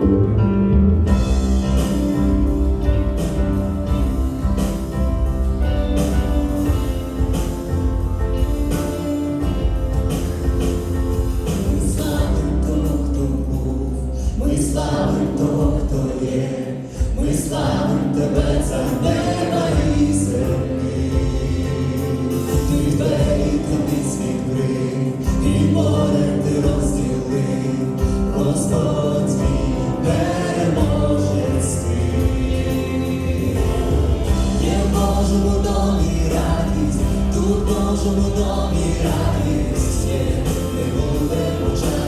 Música кожному домі радість є, не головне почати.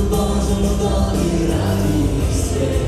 Божому домі радуйся.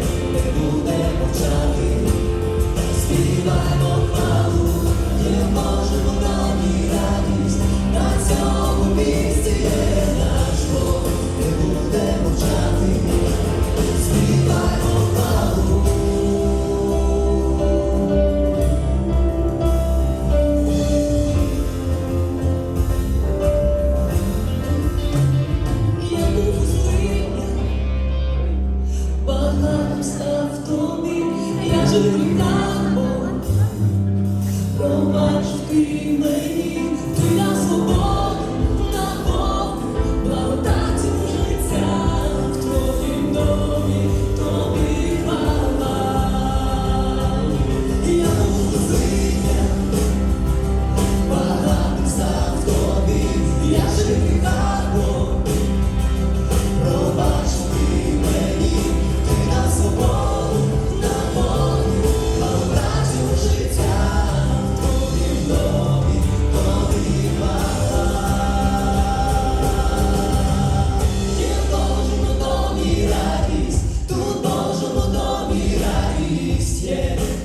Побач ти мені.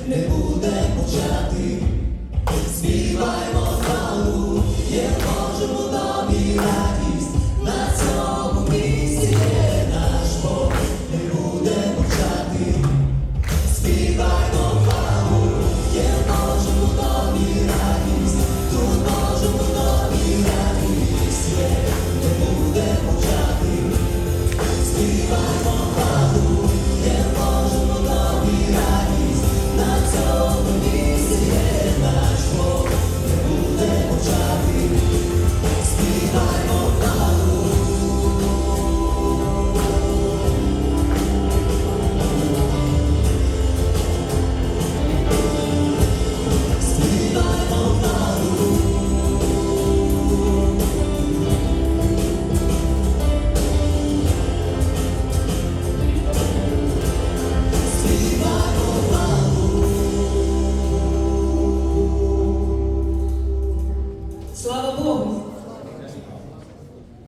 Amen.